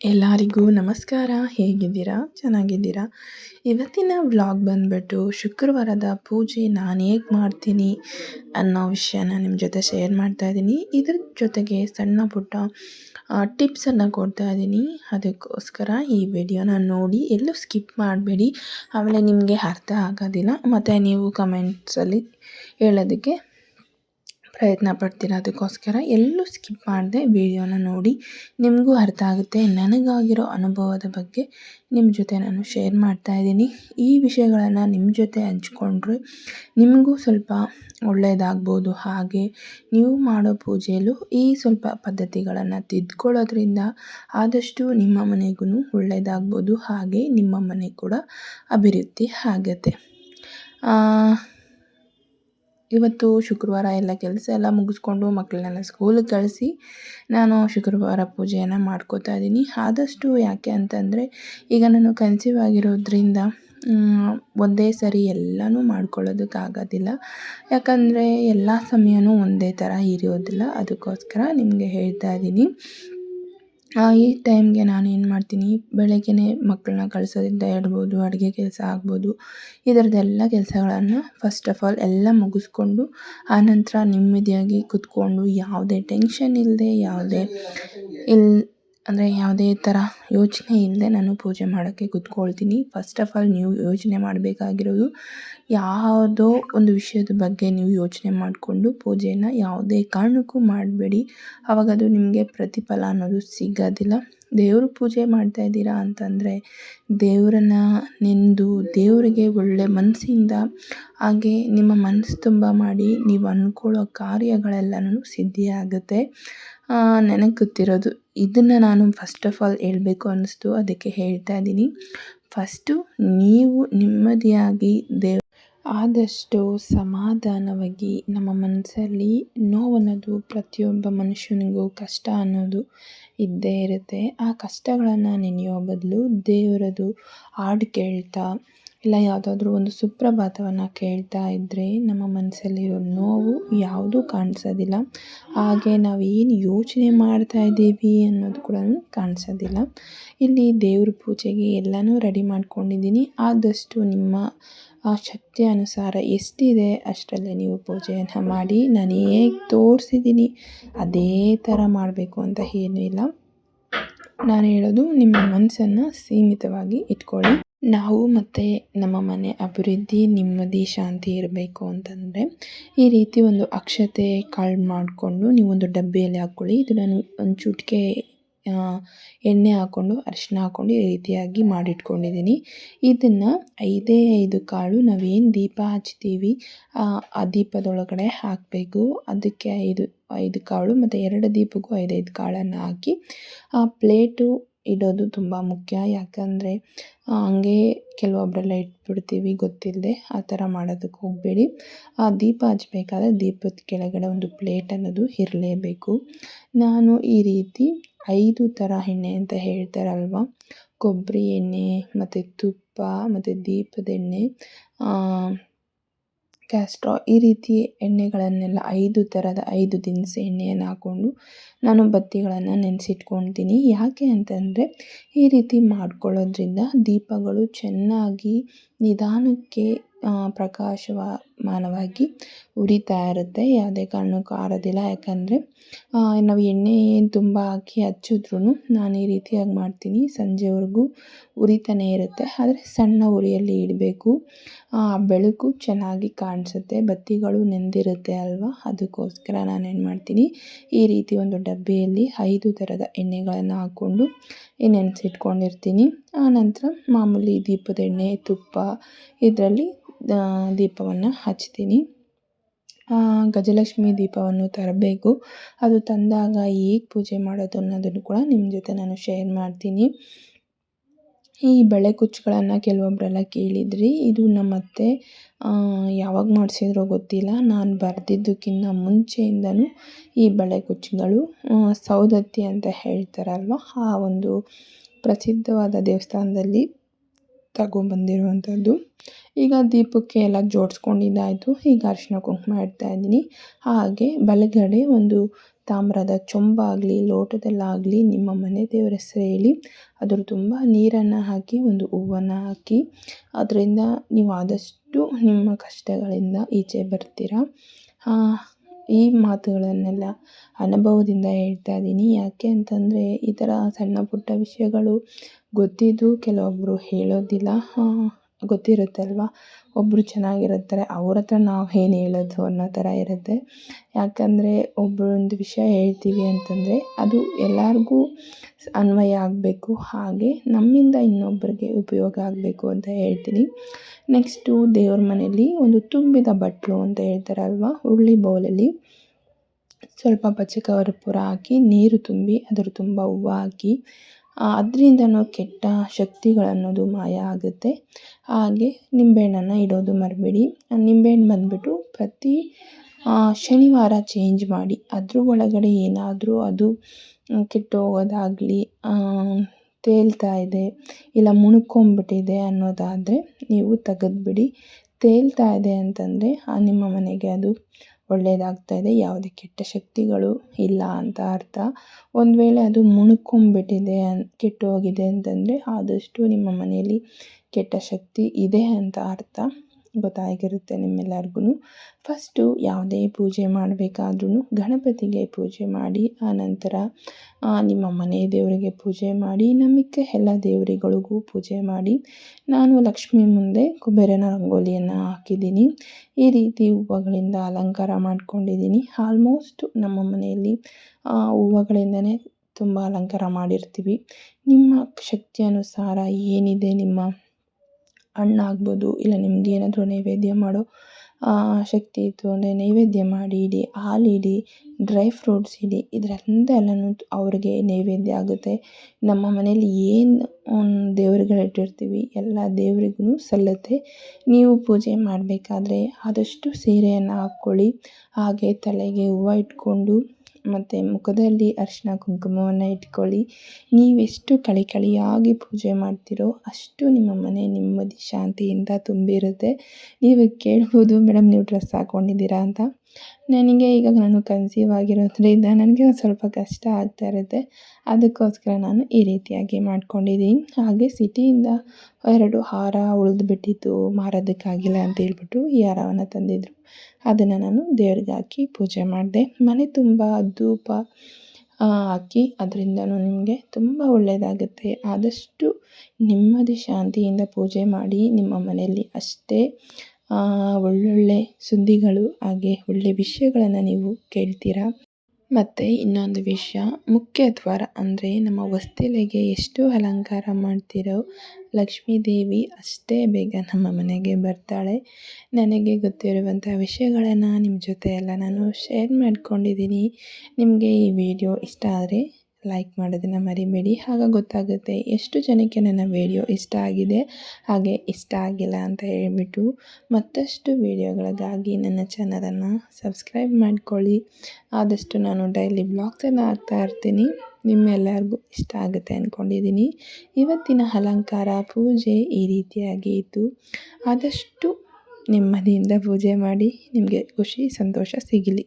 ಎಲ್ಲರಿಗೂ ನಮಸ್ಕಾರ. ಹೇಗಿದ್ದೀರಾ? ಚೆನ್ನಾಗಿದ್ದೀರಾ? ಇವತ್ತಿನ ವ್ಲಾಗ್ ಬಂದ್ಬಿಟ್ಟು ಶುಕ್ರವಾರದ ಪೂಜೆ ನಾನು ಹೇಗೆ ಮಾಡ್ತೀನಿ ಅನ್ನೋ ವಿಷಯನ ನಿಮ್ಮ ಜೊತೆ ಶೇರ್ ಮಾಡ್ತಾ ಇದ್ದೀನಿ. ಇದ್ರ ಜೊತೆಗೆ ಸಣ್ಣ ಪುಟ್ಟ ಟಿಪ್ಸನ್ನು ಕೊಡ್ತಾ ಇದ್ದೀನಿ. ಅದಕ್ಕೋಸ್ಕರ ಈ ವಿಡಿಯೋನ ನೋಡಿ, ಎಲ್ಲೂ ಸ್ಕಿಪ್ ಮಾಡಬೇಡಿ. ಆಮೇಲೆ ನಿಮಗೆ ಅರ್ಥ ಆಗೋದಿಲ್ಲ. ಮತ್ತು ನೀವು ಕಮೆಂಟ್ಸಲ್ಲಿ ಹೇಳೋದಕ್ಕೆ ಪ್ರಯತ್ನ ಪಡ್ತೀರ ಅದಕ್ಕೋಸ್ಕರ ಎಲ್ಲೂ ಸ್ಕಿಪ್ ಮಾಡದೆ ವಿಡಿಯೋನ ನೋಡಿ ನಿಮಗೂ ಅರ್ಥ ಆಗುತ್ತೆ, ನನಗಾಗಿರೋ ಅನುಭವದ ಬಗ್ಗೆ ನಿಮ್ಮ ಜೊತೆ ನಾನು ಶೇರ್ ಮಾಡ್ತಾ ಇದ್ದೀನಿ. ಈ ವಿಷಯಗಳನ್ನು ನಿಮ್ಮ ಜೊತೆ ಹಂಚ್ಕೊಂಡ್ರೆ ನಿಮಗೂ ಸ್ವಲ್ಪ ಒಳ್ಳೆಯದಾಗ್ಬೋದು ಹಾಗೆ ನೀವು ಮಾಡೋ ಪೂಜೆಯಲ್ಲೂ ಈ ಸ್ವಲ್ಪ ಪದ್ಧತಿಗಳನ್ನು ತಿದ್ಕೊಳ್ಳೋದ್ರಿಂದ ಆದಷ್ಟು ನಿಮ್ಮ ಮನೆಗೂ ಒಳ್ಳೆಯದಾಗ್ಬೋದು ಹಾಗೆ ನಿಮ್ಮ ಮನೆ ಕೂಡ ಅಭಿವೃದ್ಧಿ ಆಗುತ್ತೆ. ಇವತ್ತು ಶುಕ್ರವಾರ ಎಲ್ಲ ಕೆಲಸ ಎಲ್ಲ ಮುಗಿಸ್ಕೊಂಡು ಮಕ್ಕಳನ್ನೆಲ್ಲ ಸ್ಕೂಲಿಗೆ ಕಳಿಸಿ ನಾನು ಶುಕ್ರವಾರ ಪೂಜೆಯನ್ನು ಮಾಡ್ಕೋತಾ ಇದ್ದೀನಿ. ಆದಷ್ಟು ಯಾಕೆ ಅಂತಂದರೆ, ಈಗ ನಾನು ಕನ್ಸೀವ್ ಆಗಿರೋದ್ರಿಂದ ಒಂದೇ ಸರಿ ಎಲ್ಲನೂ ಮಾಡ್ಕೊಳ್ಳೋದಕ್ಕಾಗೋದಿಲ್ಲ ಯಾಕಂದರೆ ಎಲ್ಲ ಸಮಯನೂ ಒಂದೇ ಥರ ಇರೋದಿಲ್ಲ. ಅದಕ್ಕೋಸ್ಕರ ನಿಮಗೆ ಹೇಳ್ತಾ ಇದ್ದೀನಿ. ಈ ಟೈಮ್ಗೆ ನಾನು ಏನು ಮಾಡ್ತೀನಿ, ಬೆಳಗ್ಗೆನೇ ಮಕ್ಕಳನ್ನ ಕಳಿಸೋದ್ರಿಂದ ಇರ್ಬೋದು ಅಡುಗೆ ಕೆಲಸ ಆಗ್ಬೋದು, ಇದರದ್ದೆಲ್ಲ ಕೆಲಸಗಳನ್ನು ಫಸ್ಟ್ ಆಫ್ ಆಲ್ ಎಲ್ಲ ಮುಗಿಸ್ಕೊಂಡು ಆನಂತರ ನೆಮ್ಮದಿಯಾಗಿ ಕೂತ್ಕೊಂಡು, ಯಾವುದೇ ಟೆನ್ಷನ್ ಇಲ್ಲದೆ ಯಾವುದೇ ಇಲ್ಲಿ ಅಂದರೆ ಯಾವುದೇ ಥರ ಯೋಚನೆ ಇಲ್ಲದೆ ನಾನು ಪೂಜೆ ಮಾಡೋಕ್ಕೆ ಕುತ್ಕೊಳ್ತೀನಿ. ಫಸ್ಟ್ ಆಫ್ ಆಲ್ ನೀವು ಯೋಚನೆ ಮಾಡಬೇಕಾಗಿರೋದು ಯಾವುದೋ ಒಂದು ವಿಷಯದ ಬಗ್ಗೆ ನೀವು ಯೋಚನೆ ಮಾಡಿಕೊಂಡು ಪೂಜೆಯನ್ನು ಯಾವುದೇ ಕಾರಣಕ್ಕೂ ಮಾಡಬೇಡಿ. ಆವಾಗ ಅದು ನಿಮಗೆ ಪ್ರತಿಫಲ ಅನ್ನೋದು ಸಿಗೋದಿಲ್ಲ. ದೇವ್ರ ಪೂಜೆ ಮಾಡ್ತಾ ಇದ್ದೀರಾ ಅಂತಂದರೆ ದೇವರನ್ನ ನೆಂದು ದೇವರಿಗೆ ಒಳ್ಳೆ ಮನಸ್ಸಿಂದ ಹಾಗೆ ನಿಮ್ಮ ಮನಸ್ಸು ತುಂಬ ಮಾಡಿ ನೀವು ಅಂದ್ಕೊಳ್ಳೋ ಕಾರ್ಯಗಳೆಲ್ಲನೂ ಸಿದ್ಧಿಯಾಗುತ್ತೆ ನನಗೆ ಗೊತ್ತಿರೋದು. ಇದನ್ನು ನಾನು ಫಸ್ಟ್ ಆಫ್ ಆಲ್ ಹೇಳಬೇಕು ಅನ್ನಿಸ್ತು. ಅದಕ್ಕೆ ಹೇಳ್ತಾ ಇದ್ದೀನಿ. ಫಸ್ಟು ನೀವು ನೆಮ್ಮದಿಯಾಗಿ ದೇವ್ ಆದಷ್ಟು ಸಮಾಧಾನವಾಗಿ ನಮ್ಮ ಮನಸ್ಸಲ್ಲಿ ನೋವನ್ನೋದು ಪ್ರತಿಯೊಬ್ಬ ಮನುಷ್ಯನಿಗೂ ಕಷ್ಟ ಅನ್ನೋದು ಇದ್ದೇ ಇರುತ್ತೆ. ಆ ಕಷ್ಟಗಳನ್ನು ನೆನೆಯೋ ಬದಲು ದೇವರದು ಹಾಡು ಕೇಳ್ತಾ, ಇಲ್ಲ ಯಾವುದಾದ್ರೂ ಒಂದು ಸುಪ್ರಭಾತವನ್ನು ಕೇಳ್ತಾ ಇದ್ದರೆ ನಮ್ಮ ಮನಸ್ಸಲ್ಲಿರೋ ನೋವು ಯಾವುದೂ ಕಾಣಿಸೋದಿಲ್ಲ. ಹಾಗೆ ನಾವು ಏನು ಯೋಚನೆ ಮಾಡ್ತಾ ಇದ್ದೀವಿ ಅನ್ನೋದು ಕೂಡ ಕಾಣಿಸೋದಿಲ್ಲ. ಇಲ್ಲಿ ದೇವ್ರ ಪೂಜೆಗೆ ಎಲ್ಲನೂ ರೆಡಿ ಮಾಡ್ಕೊಂಡಿದ್ದೀನಿ. ಆದಷ್ಟು ನಿಮ್ಮ ಆ ಶಕ್ತಿ ಅನುಸಾರ ಎಷ್ಟಿದೆ ಅಷ್ಟರಲ್ಲೇ ನೀವು ಪೂಜೆಯನ್ನು ಮಾಡಿ, ನಾನು ಹೇಗೆ ತೋರಿಸಿದ್ದೀನಿ ಅದೇ ಥರ ಮಾಡಬೇಕು ಅಂತ ಏನೂ ಇಲ್ಲ. ನಾನು ಹೇಳೋದು ನಿಮ್ಮ ಮನಸ್ಸನ್ನು ಸೀಮಿತವಾಗಿ ಇಟ್ಕೊಳ್ಳಿ. ನಾವು ಮತ್ತು ನಮ್ಮ ಮನೆ ಅಭಿವೃದ್ಧಿ, ನೆಮ್ಮದಿ, ಶಾಂತಿ ಇರಬೇಕು ಅಂತಂದರೆ ಈ ರೀತಿ ಒಂದು ಅಕ್ಷತೆ ಕಾಳು ಮಾಡಿಕೊಂಡು ನೀವೊಂದು ಡಬ್ಬಿಯಲ್ಲಿ ಹಾಕ್ಕೊಳ್ಳಿ. ಇದು ನಾನು ಒಂದು ಚುಟಿಕೆ ಎಣ್ಣೆ ಹಾಕ್ಕೊಂಡು ಅರಿಶಿನ ಹಾಕ್ಕೊಂಡು ಈ ರೀತಿಯಾಗಿ ಮಾಡಿಟ್ಕೊಂಡಿದ್ದೀನಿ. ಇದನ್ನು ಐದೇ ಐದು ಕಾಳು ನಾವೇನು ದೀಪ ಹಚ್ತೀವಿ, ಆ ದೀಪದೊಳಗಡೆ ಹಾಕಬೇಕು. ಅದಕ್ಕೆ ಐದು ಐದು ಕಾಳು ಮತ್ತು ಎರಡು ದೀಪಕ್ಕೂ ಐದೈದು ಕಾಳನ್ನು ಹಾಕಿ, ಆ ಪ್ಲೇಟು ಇಡೋದು ತುಂಬ ಮುಖ್ಯ. ಯಾಕಂದರೆ ಹಂಗೆ ಕೆಲವೊಬ್ಬರೆಲ್ಲ ಇಟ್ಬಿಡ್ತೀವಿ ಗೊತ್ತಿಲ್ಲದೆ ಆ ಥರ ಮಾಡೋದಕ್ಕೆ ಹೋಗಬೇಡಿ. ಆ ದೀಪ ಹಚ್ಬೇಕಾದ್ರೆ ದೀಪದ ಕೆಳಗಡೆ ಒಂದು ಪ್ಲೇಟ್ ಅನ್ನೋದು ಇರಲೇಬೇಕು. ನಾನು ಈ ರೀತಿ ಐದು ಥರ ಎಣ್ಣೆ ಅಂತ ಹೇಳ್ತಾರಲ್ವ? ಕೊಬ್ಬರಿ ಎಣ್ಣೆ, ಮತ್ತು ತುಪ್ಪ, ಮತ್ತು ದೀಪದ ಎಣ್ಣೆ ಕ್ಯಾಸ್ಟ್ರಾ ಈ ರೀತಿ ಎಣ್ಣೆಗಳನ್ನೆಲ್ಲ ಐದು ಥರದ ಐದು ದಿನಸಿ ಎಣ್ಣೆಯನ್ನು ಹಾಕ್ಕೊಂಡು ನಾನು ಬತ್ತಿಗಳನ್ನು ನೆನೆಸಿಟ್ಕೊಳ್ತೀನಿ. ಯಾಕೆ ಅಂತಂದರೆ ಈ ರೀತಿ ಮಾಡ್ಕೊಳ್ಳೋದ್ರಿಂದ ದೀಪಗಳು ಚೆನ್ನಾಗಿ ನಿಧಾನಕ್ಕೆ ಪ್ರಕಾಶಮಾನವಾಗಿ ಉರಿತಾ ಇರುತ್ತೆ. ಯಾವುದೇ ಕಾರಣಕ್ಕೂ ಆರೋದಿಲ್ಲ. ಯಾಕಂದರೆ ನಾವು ಎಣ್ಣೆ ಏನು ತುಂಬ ಹಾಕಿ ಹಚ್ಚಿದ್ರೂ ನಾನು ಈ ರೀತಿಯಾಗಿ ಮಾಡ್ತೀನಿ. ಸಂಜೆವರೆಗೂ ಉರಿತಾನೇ ಇರುತ್ತೆ. ಆದರೆ ಸಣ್ಣ ಉರಿಯಲ್ಲಿ ಇಡಬೇಕು. ಬೆಳಕು ಚೆನ್ನಾಗಿ ಕಾಣಿಸುತ್ತೆ. ಬತ್ತಿಗಳು ನೆಂದಿರುತ್ತೆ ಅಲ್ವಾ? ಅದಕ್ಕೋಸ್ಕರ ನಾನು ಏನು ಮಾಡ್ತೀನಿ, ಈ ರೀತಿ ಒಂದು ಡಬ್ಬಿಯಲ್ಲಿ ಐದು ಥರದ ಎಣ್ಣೆಗಳನ್ನು ಹಾಕ್ಕೊಂಡು ನೆನೆಸಿಟ್ಕೊಂಡಿರ್ತೀನಿ. ಆನಂತರ ಮಾಮೂಲಿ ದೀಪದ ಎಣ್ಣೆ, ತುಪ್ಪ, ಇದರಲ್ಲಿ ದೀಪವನ್ನು ಹಚ್ತೀನಿ. ಗಜಲಕ್ಷ್ಮಿ ದೀಪವನ್ನು ತರಬೇಕು. ಅದು ತಂದಾಗ ಹೇಗೆ ಪೂಜೆ ಮಾಡೋದು ಅನ್ನೋದನ್ನು ಕೂಡ ನಿಮ್ಮ ಜೊತೆ ನಾನು ಶೇರ್ ಮಾಡ್ತೀನಿ. ಈ ಬೆಳೆ ಕುಚ್ಚುಗಳನ್ನು ಕೆಲವೊಬ್ಬರೆಲ್ಲ ಕೇಳಿದ್ರಿ, ಇದು ನಮ್ಮ ಅತ್ತೆ ಯಾವಾಗ ಮಾಡಿಸಿದ್ರೋ ಗೊತ್ತಿಲ್ಲ. ನಾನು ಬರೆದಿದ್ದಕ್ಕಿಂತ ಮುಂಚೆಯಿಂದನೂ ಈ ಬಳೆ ಕುಚ್ಚುಗಳು ಸೌದತ್ತಿ ಅಂತ ಹೇಳ್ತಾರಲ್ವ, ಆ ಒಂದು ಪ್ರಸಿದ್ಧವಾದ ದೇವಸ್ಥಾನದಲ್ಲಿ ತಗೊಂಬಂದಿರುವಂಥದ್ದು. ಈಗ ದೀಪಕ್ಕೆ ಎಲ್ಲ ಜೋಡಿಸ್ಕೊಂಡಿದ್ದಾಯಿತು. ಈಗ ಅರಿಶಿನ ಕುಂಕುಮ ಇಡ್ತಾಯಿದ್ದೀನಿ ಹಾಗೆ ಬಲಗಡೆ ಒಂದು ತಾಮ್ರದ ಚೊಂಬಾಗಲಿ, ಲೋಟದಲ್ಲಾಗಲಿ ನಿಮ್ಮ ಮನೆ ದೇವರ ಹೆಸರು ಹೇಳಿ ಅದ್ರ ತುಂಬ ನೀರನ್ನು ಹಾಕಿ, ಒಂದು ಹೂವನ್ನು ಹಾಕಿ, ಅದರಿಂದ ನೀವು ಆದಷ್ಟು ನಿಮ್ಮ ಕಷ್ಟಗಳಿಂದ ಈಚೆ ಬರ್ತೀರ? ಈ ಮಾತುಗಳನ್ನೆಲ್ಲ ಅನುಭವದಿಂದ ಹೇಳ್ತಾ ಇದ್ದೀನಿ. ಯಾಕೆ ಅಂತಂದರೆ ಈ ಥರ ಸಣ್ಣ ಪುಟ್ಟ ವಿಷಯಗಳು ಗೊತ್ತಿದ್ದು ಕೆಲವೊಬ್ಬರು ಹೇಳೋದಿಲ್ಲ. ಗೊತ್ತಿರುತ್ತೆ ಅಲ್ವಾ ಒಬ್ಬರು ಚೆನ್ನಾಗಿರುತ್ತಾರೆ, ಅವ್ರ ಹತ್ರ ನಾವು ಏನು ಹೇಳೋದು ಅನ್ನೋ ಥರ ಇರುತ್ತೆ. ಯಾಕಂದರೆ ಒಬ್ಬರೊಂದು ವಿಷಯ ಹೇಳ್ತೀವಿ ಅಂತಂದರೆ ಅದು ಎಲ್ಲರಿಗೂ ಅನ್ವಯ ಆಗಬೇಕು, ಹಾಗೆ ನಮ್ಮಿಂದ ಇನ್ನೊಬ್ಬರಿಗೆ ಉಪಯೋಗ ಆಗಬೇಕು ಅಂತ ಹೇಳ್ತೀನಿ. ನೆಕ್ಸ್ಟು ದೇವ್ರ ಮನೆಯಲ್ಲಿ ಒಂದು ತುಂಬಿದ ಬಟ್ಲು ಅಂತ ಹೇಳ್ತಾರಲ್ವ, ಹುರುಳಿ ಬೌಲಲ್ಲಿ. ಸ್ವಲ್ಪ ಪಚ್ಚ ಕರ್ಪೂರ ಹಾಕಿ, ನೀರು ತುಂಬಿ, ಅದರ ತುಂಬ ಹೂವು ಹಾಕಿ ಅದರಿಂದನೂ ಕೆಟ್ಟ ಶಕ್ತಿಗಳನ್ನೋದು ಮಾಯ ಆಗುತ್ತೆ. ಹಾಗೆ ನಿಂಬೆಹಣ್ಣನ್ನು ಇಡೋದು ಮರಬೇಡಿ. ನಿಂಬೆಹಣ್ಣು ಬಂದುಬಿಟ್ಟು ಪ್ರತಿ ಶನಿವಾರ ಚೇಂಜ್ ಮಾಡಿ. ಅದ್ರ ಒಳಗಡೆ ಏನಾದರೂ ಅದು ಕೆಟ್ಟೋಗೋದಾಗಲಿ ತೇಲ್ತಾ ಇದೆ, ಇಲ್ಲ ಮುಣುಕೊಂಬಿಟ್ಟಿದೆ ಅನ್ನೋದಾದರೆ ನೀವು ತೆಗೆದ್ಬಿಡಿ. ತೇಲ್ತಾ ಇದೆ ಅಂತಂದರೆ ನಿಮ್ಮ ಮನೆಗೆ ಅದು ಒಳ್ಳೆಯದಾಗ್ತಾ ಇದೆ ಯಾವುದೇ ಕೆಟ್ಟ ಶಕ್ತಿಗಳು ಇಲ್ಲ ಅಂತ ಅರ್ಥ. ಒಂದು ವೇಳೆ ಅದು ಮುಣ್ಕೊಂಬಿಟ್ಟಿದೆ ಅನ್, ಕೆಟ್ಟೋಗಿದೆ ಅಂತಂದರೆ ಆದಷ್ಟು ನಿಮ್ಮ ಮನೆಯಲ್ಲಿ ಕೆಟ್ಟ ಶಕ್ತಿ ಇದೆ ಅಂತ ಅರ್ಥ. ಗೊತ್ತಾಗಿರುತ್ತೆ ನಿಮ್ಮೆಲ್ಲರಿಗೂ ಫಸ್ಟು ಯಾವುದೇ ಪೂಜೆ ಮಾಡಬೇಕಾದ್ರೂ ಗಣಪತಿಗೆ ಪೂಜೆ ಮಾಡಿ, ಆನಂತರ ನಿಮ್ಮ ಮನೆ ದೇವರಿಗೆ ಪೂಜೆ ಮಾಡಿ ನಮಗೆ ಎಲ್ಲ ದೇವರುಗಳಿಗೂ ಪೂಜೆ ಮಾಡಿ, ನಾನು ಲಕ್ಷ್ಮಿ ಮುಂದೆ ಕುಬೇರನ ರಂಗೋಲಿಯನ್ನು ಹಾಕಿದ್ದೀನಿ. ಈ ರೀತಿ ಹೂವುಗಳಿಂದ ಅಲಂಕಾರ ಮಾಡ್ಕೊಂಡಿದ್ದೀನಿ. ಆಲ್ಮೋಸ್ಟ್ ನಮ್ಮ ಮನೆಯಲ್ಲಿ ಹೂವುಗಳಿಂದನೇ ತುಂಬ ಅಲಂಕಾರ ಮಾಡಿರ್ತೀವಿ. ನಿಮ್ಮ ಶಕ್ತಿ ಅನುಸಾರ ಏನಿದೆ ನಿಮ್ಮ ಹಣ್ಣಾಗ್ಬೋದು, ಇಲ್ಲ ನಿಮಗೆ ಏನಾದರೂ ನೈವೇದ್ಯ ಮಾಡೋ ಶಕ್ತಿ ಇತ್ತು ಅಂದರೆ ನೈವೇದ್ಯ ಮಾಡಿ ಇಡಿ ಹಾಲಿಡಿ ಡ್ರೈ ಫ್ರೂಟ್ಸ್ ಇಡಿ ಇದರಿಂದೆಲ್ಲನೂ ಅವ್ರಿಗೆ ನೈವೇದ್ಯ ಆಗುತ್ತೆ. ನಮ್ಮ ಮನೇಲಿ ಏನು ದೇವ್ರುಗಳಿಟ್ಟಿರ್ತೀವಿ ಎಲ್ಲ ದೇವ್ರಿಗೂ ಸಲ್ಲುತ್ತೆ. ನೀವು ಪೂಜೆ ಮಾಡಬೇಕಾದ್ರೆ ಆದಷ್ಟು ಸೀರೆಯನ್ನು ಹಾಕ್ಕೊಳ್ಳಿ, ಹಾಗೆ ತಲೆಗೆ ಹೂವು ಇಟ್ಕೊಂಡು ಮತ್ತು ಮುಖದಲ್ಲಿ ಅರಿಶಿನ ಕುಂಕುಮವನ್ನು ಇಟ್ಕೊಳ್ಳಿ. ನೀವೆಷ್ಟು ಕಳಿ ಕಳಿಯಾಗಿ ಪೂಜೆ ಮಾಡ್ತೀರೋ ಅಷ್ಟು ನಿಮ್ಮ ಮನೆ ನೆಮ್ಮದಿ, ಶಾಂತಿಯಿಂದ ತುಂಬಿರುತ್ತೆ. ನೀವು ಕೇಳ್ಬೋದು, ಮೇಡಮ್, ನೀವು ಡ್ರೆಸ್ ಹಾಕ್ಕೊಂಡಿದ್ದೀರಾ ಅಂತ. ನನಗೆ ಈಗ ನಾನು ಕನ್ಸೀವ್ ಆಗಿರೋದ್ರಿಂದ ನನಗೆ ಒಂದು ಸ್ವಲ್ಪ ಕಷ್ಟ ಆಗ್ತಾ ಇರುತ್ತೆ. ಅದಕ್ಕೋಸ್ಕರ ನಾನು ಈ ರೀತಿಯಾಗಿ ಮಾಡ್ಕೊಂಡಿದ್ದೀನಿ. ಹಾಗೆ ಸಿಟಿಯಿಂದ ಎರಡು ಹಾರ ಉಳಿದ್ಬಿಟ್ಟಿತ್ತು ಮಾರೋದಕ್ಕಾಗಿಲ್ಲ ಅಂತ ಹೇಳ್ಬಿಟ್ಟು ಈ ಹಾರವನ್ನು ತಂದಿದ್ದರು ಅದನ್ನು ನಾನು ದೇವ್ರಿಗೆ ಹಾಕಿ ಪೂಜೆ ಮಾಡಿದೆ. ಮನೆ ತುಂಬ ಧೂಪ ಹಾಕಿ ಅದರಿಂದನೂ ನಿಮಗೆ ತುಂಬ ಒಳ್ಳೆಯದಾಗುತ್ತೆ ಆದಷ್ಟು ನೆಮ್ಮದಿ, ಶಾಂತಿಯಿಂದ ಪೂಜೆ ಮಾಡಿ ನಿಮ್ಮ ಮನೆಯಲ್ಲಿ ಅಷ್ಟೇ ಒಳ್ಳೊಳ್ಳೆ ಸುದ್ದಿಗಳು ಹಾಗೆ ಒಳ್ಳೆ ವಿಷಯಗಳನ್ನು ನೀವು ಕೇಳ್ತೀರಾ? ಮತ್ತು ಇನ್ನೊಂದು ವಿಷಯ, ಮುಖ್ಯ ದ್ವಾರ ಅಂದರೆ ನಮ್ಮ ಹೊಸ್ತಿಲಿಗೆ ಎಷ್ಟು ಅಲಂಕಾರ ಮಾಡ್ತೀರೋ ಲಕ್ಷ್ಮೀದೇವಿ ಅಷ್ಟೇ ಬೇಗ ನಮ್ಮ ಮನೆಗೆ ಬರ್ತಾಳೆ. ನನಗೆ ಗೊತ್ತಿರುವಂಥ ವಿಷಯಗಳನ್ನು ನಿಮ್ಮ ಜೊತೆ ಎಲ್ಲ ನಾನು ಶೇರ್ ಮಾಡ್ಕೊಂಡಿದ್ದೀನಿ. ನಿಮಗೆ ಈ ವಿಡಿಯೋ ಇಷ್ಟ ಆದರೆ ಲೈಕ್ ಮಾಡೋದನ್ನು ಮರಿಬೇಡಿ. ಆಗ ಗೊತ್ತಾಗುತ್ತೆ ಎಷ್ಟು ಜನಕ್ಕೆ ನನ್ನ ವೀಡಿಯೋ ಇಷ್ಟ ಆಗಿದೆ, ಹಾಗೆ ಇಷ್ಟ ಆಗಿಲ್ಲ ಅಂತ ಹೇಳಿಬಿಟ್ಟು ಮತ್ತಷ್ಟು ವಿಡಿಯೋಗಳಿಗಾಗಿ ನನ್ನ ಚಾನಲನ್ನು ಸಬ್ಸ್ಕ್ರೈಬ್ ಮಾಡಿಕೊಳ್ಳಿ. ಆದಷ್ಟು ನಾನು ಡೈಲಿ ಬ್ಲಾಗ್ಸನ್ನು ಹಾಕ್ತಾ ಇರ್ತೀನಿ. ನಿಮ್ಮೆಲ್ಲರಿಗೂ ಇಷ್ಟ ಆಗುತ್ತೆ ಅಂದ್ಕೊಂಡಿದ್ದೀನಿ ಇವತ್ತಿನ ಅಲಂಕಾರ ಪೂಜೆ ಈ ರೀತಿಯಾಗಿ ಇತ್ತು. ಆದಷ್ಟು ನೆಮ್ಮದಿಯಿಂದ ಪೂಜೆ ಮಾಡಿ ನಿಮಗೆ ಖುಷಿ, ಸಂತೋಷ ಸಿಗಲಿ.